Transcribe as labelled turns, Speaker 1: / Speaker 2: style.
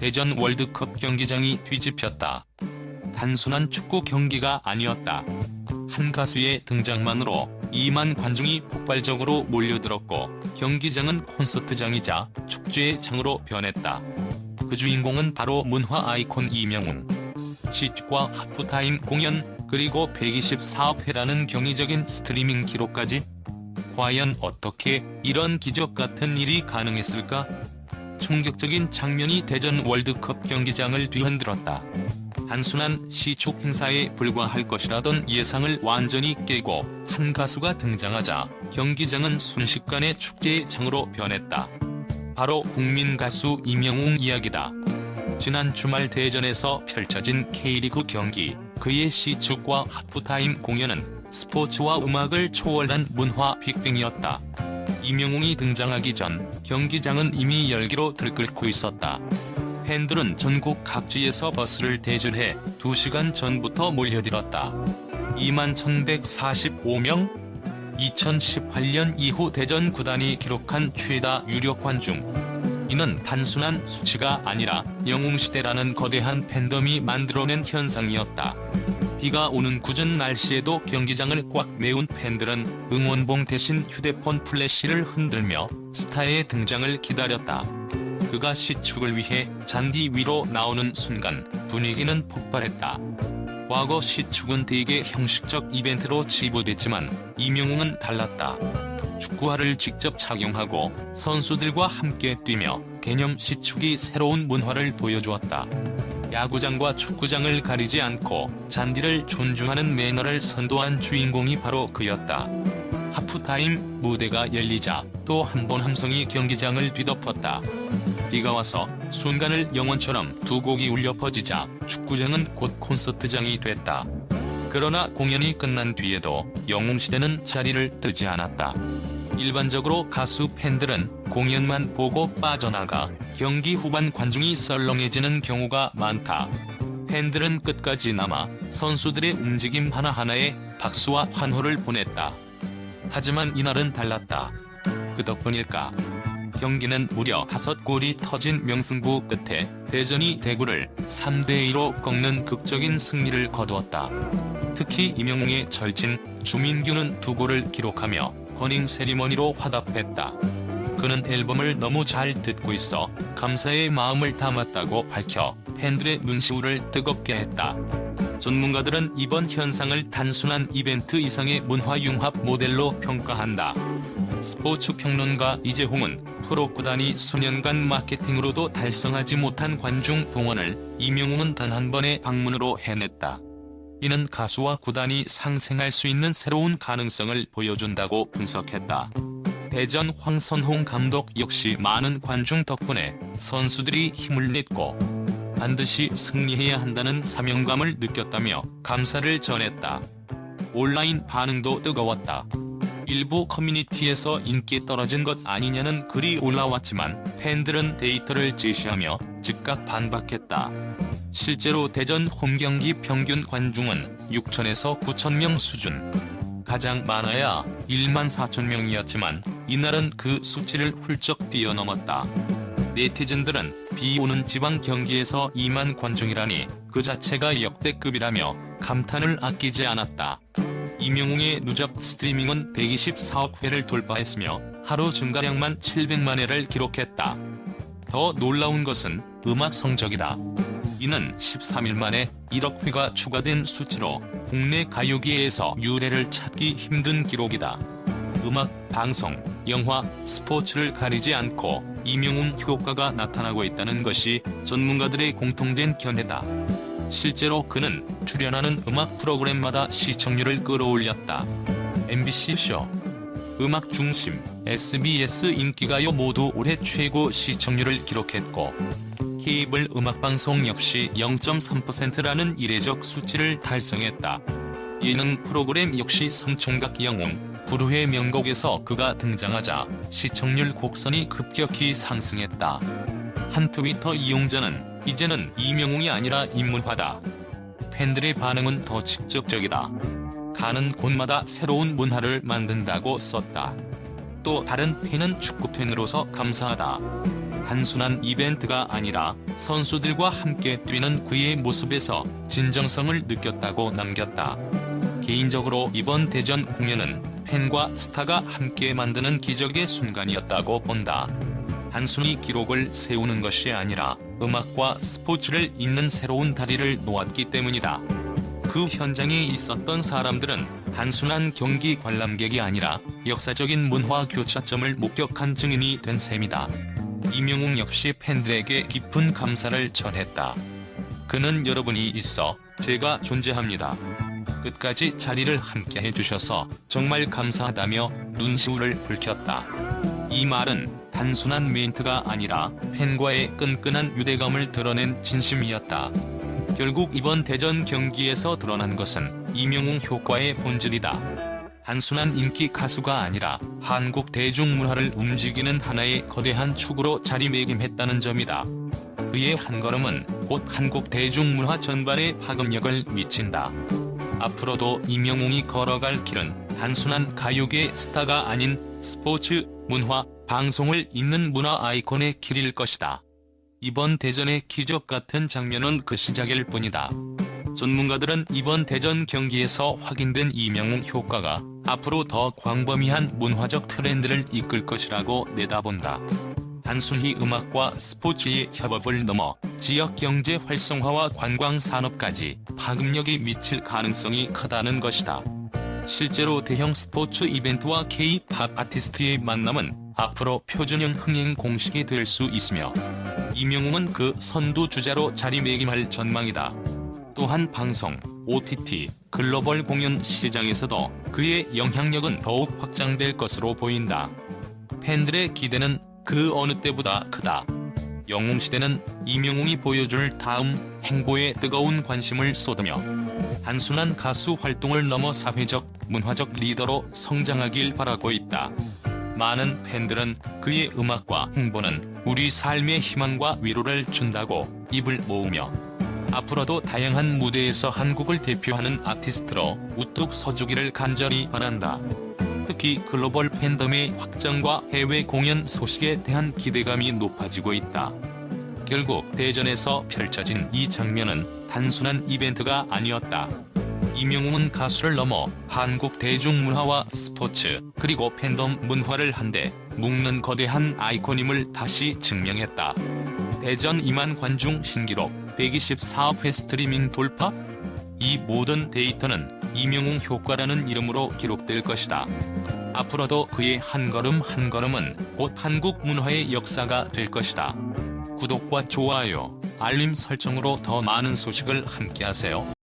Speaker 1: 대전 월드컵 경기장이 뒤집혔다. 단순한 축구 경기가 아니었다. 한 가수의 등장만으로 2만 관중이 폭발적으로 몰려들었고 경기장은 콘서트장이자 축제의 장으로 변했다. 그 주인공은 바로 문화 아이콘 이명웅. 시축과 하프타임 공연 그리고 124억 회라는 경이적인 스트리밍 기록까지 과연 어떻게 이런 기적 같은 일이 가능했을까? 충격적인 장면이 대전 월드컵 경기장을 뒤흔들었다. 단순한 시축 행사에 불과할 것이라던 예상을 완전히 깨고 한 가수가 등장하자 경기장은 순식간에 축제의 장으로 변했다. 바로 국민 가수 이명웅 이야기다. 지난 주말 대전에서 펼쳐진 K리그 경기, 그의 시축과 하프타임 공연은 스포츠와 음악을 초월한 문화 빅뱅이었다. 이명웅이 등장하기 전 경기장은 이미 열기로 들끓고 있었다. 팬들은 전국 각지에서 버스를 대절해 2시간 전부터 몰려들었다. 2만 1145명? 2018년 이후 대전 구단이 기록한 최다 유력 관중. 이는 단순한 수치가 아니라 영웅시대라는 거대한 팬덤이 만들어낸 현상이었다. 비가 오는 궂은 날씨에도 경기장을 꽉 메운 팬들은 응원봉 대신 휴대폰 플래시를 흔들며 스타의 등장을 기다렸다. 그가 시축을 위해 잔디 위로 나오는 순간 분위기는 폭발했다. 과거 시축은 대개 형식적 이벤트로 치부됐지만 이명웅은 달랐다. 축구화를 직접 착용하고 선수들과 함께 뛰며 개념 시축이 새로운 문화를 보여주었다. 야구장과 축구장을 가리지 않고 잔디를 존중하는 매너를 선도한 주인공이 바로 그였다. 하프타임 무대가 열리자 또 한 번 함성이 경기장을 뒤덮었다. 비가 와서 순간을 영원처럼 두 곡이 울려 퍼지자 축구장은 곧 콘서트장이 됐다. 그러나 공연이 끝난 뒤에도 영웅시대는 자리를 뜨지 않았다. 일반적으로 가수 팬들은 공연만 보고 빠져나가 경기 후반 관중이 썰렁해지는 경우가 많다. 팬들은 끝까지 남아 선수들의 움직임 하나하나에 박수와 환호를 보냈다. 하지만 이날은 달랐다. 그 덕분일까? 경기는 무려 5골이 터진 명승부 끝에 대전이 대구를 3대2로 꺾는 극적인 승리를 거두었다. 특히 이명웅의 절친 주민규는 두 골을 기록하며 버닝 세리머니로 화답했다. 그는 앨범을 너무 잘 듣고 있어 감사의 마음을 담았다고 밝혀 팬들의 눈시울을 뜨겁게 했다. 전문가들은 이번 현상을 단순한 이벤트 이상의 문화융합 모델로 평가한다. 스포츠 평론가 이재홍은 프로 구단이 수년간 마케팅으로도 달성하지 못한 관중 동원을 이명웅은 단 한 번의 방문으로 해냈다. 이는 가수와 구단이 상생할 수 있는 새로운 가능성을 보여준다고 분석했다. 대전 황선홍 감독 역시 많은 관중 덕분에 선수들이 힘을 냈고 반드시 승리해야 한다는 사명감을 느꼈다며 감사를 전했다. 온라인 반응도 뜨거웠다. 일부 커뮤니티에서 인기 떨어진 것 아니냐는 글이 올라왔지만 팬들은 데이터를 제시하며 즉각 반박했다. 실제로 대전 홈경기 평균 관중은 6천에서 9천 명 수준. 가장 많아야 1만 4천 명이었지만 이날은 그 수치를 훌쩍 뛰어넘었다. 네티즌들은 비 오는 지방 경기에서 2만 관중이라니 그 자체가 역대급이라며 감탄을 아끼지 않았다. 이명웅의 누적 스트리밍은 124억 회를 돌파했으며 하루 증가량만 700만 회를 기록했다. 더 놀라운 것은 음악 성적이다. 이는 13일 만에 1억 회가 추가된 수치로 국내 가요계에서 유례를 찾기 힘든 기록이다. 음악, 방송, 영화, 스포츠를 가리지 않고 이명웅 효과가 나타나고 있다는 것이 전문가들의 공통된 견해다. 실제로 그는 출연하는 음악 프로그램마다 시청률을 끌어올렸다. MBC 쇼, 음악 중심, SBS 인기가요 모두 올해 최고 시청률을 기록했고 케이블 음악방송 역시 0.3%라는 이례적 수치를 달성했다. 예능 프로그램 역시 성총각 영웅, 불후의 명곡에서 그가 등장하자 시청률 곡선이 급격히 상승했다. 한 트위터 이용자는 이제는 이명웅이 아니라 인문화다. 팬들의 반응은 더 직접적이다. 가는 곳마다 새로운 문화를 만든다고 썼다. 또 다른 팬은 축구팬으로서 감사하다. 단순한 이벤트가 아니라 선수들과 함께 뛰는 그의 모습에서 진정성을 느꼈다고 남겼다. 개인적으로 이번 대전 공연은 팬과 스타가 함께 만드는 기적의 순간이었다고 본다. 단순히 기록을 세우는 것이 아니라 음악과 스포츠를 잇는 새로운 다리를 놓았기 때문이다. 그 현장에 있었던 사람들은 단순한 경기 관람객이 아니라 역사적인 문화 교차점을 목격한 증인이 된 셈이다. 이명웅 역시 팬들에게 깊은 감사를 전했다. 그는 여러분이 있어 제가 존재합니다. 끝까지 자리를 함께 해주셔서 정말 감사하다며 눈시울을 붉혔다. 이 말은 단순한 멘트가 아니라 팬과의 끈끈한 유대감을 드러낸 진심이었다. 결국 이번 대전 경기에서 드러난 것은 이명웅 효과의 본질이다. 단순한 인기 가수가 아니라 한국 대중문화를 움직이는 하나의 거대한 축으로 자리매김했다는 점이다. 그의 한 걸음은 곧 한국 대중문화 전반에 파급력을 미친다. 앞으로도 이명웅이 걸어갈 길은 단순한 가요계 스타가 아닌 스포츠, 문화, 방송을 잇는 문화 아이콘의 길일 것이다. 이번 대전의 기적 같은 장면은 그 시작일 뿐이다. 전문가들은 이번 대전 경기에서 확인된 이명웅 효과가 앞으로 더 광범위한 문화적 트렌드를 이끌 것이라고 내다본다. 단순히 음악과 스포츠의 협업을 넘어 지역 경제 활성화와 관광 산업까지 파급력이 미칠 가능성이 크다는 것이다. 실제로 대형 스포츠 이벤트와 K-팝 아티스트의 만남은 앞으로 표준형 흥행 공식이 될 수 있으며 이명웅은 그 선두 주자로 자리매김할 전망이다. 또한 방송, OTT, 글로벌 공연 시장에서도 그의 영향력은 더욱 확장될 것으로 보인다. 팬들의 기대는 그 어느 때보다 크다. 영웅시대는 이명웅이 보여줄 다음 행보에 뜨거운 관심을 쏟으며 단순한 가수 활동을 넘어 사회적, 문화적 리더로 성장하길 바라고 있다. 많은 팬들은 그의 음악과 행보는 우리 삶의 희망과 위로를 준다고 입을 모으며 앞으로도 다양한 무대에서 한국을 대표하는 아티스트로 우뚝 서주기를 간절히 바란다. 특히 글로벌 팬덤의 확장과 해외 공연 소식에 대한 기대감이 높아지고 있다. 결국 대전에서 펼쳐진 이 장면은 단순한 이벤트가 아니었다. 이명웅은 가수를 넘어 한국 대중문화와 스포츠 그리고 팬덤 문화를 한데 묶는 거대한 아이콘임을 다시 증명했다. 대전 2만 관중 신기록 124회 스트리밍 돌파? 이 모든 데이터는 이명웅 효과라는 이름으로 기록될 것이다. 앞으로도 그의 한 걸음 한 걸음은 곧 한국 문화의 역사가 될 것이다. 구독과 좋아요, 알림 설정으로 더 많은 소식을 함께하세요.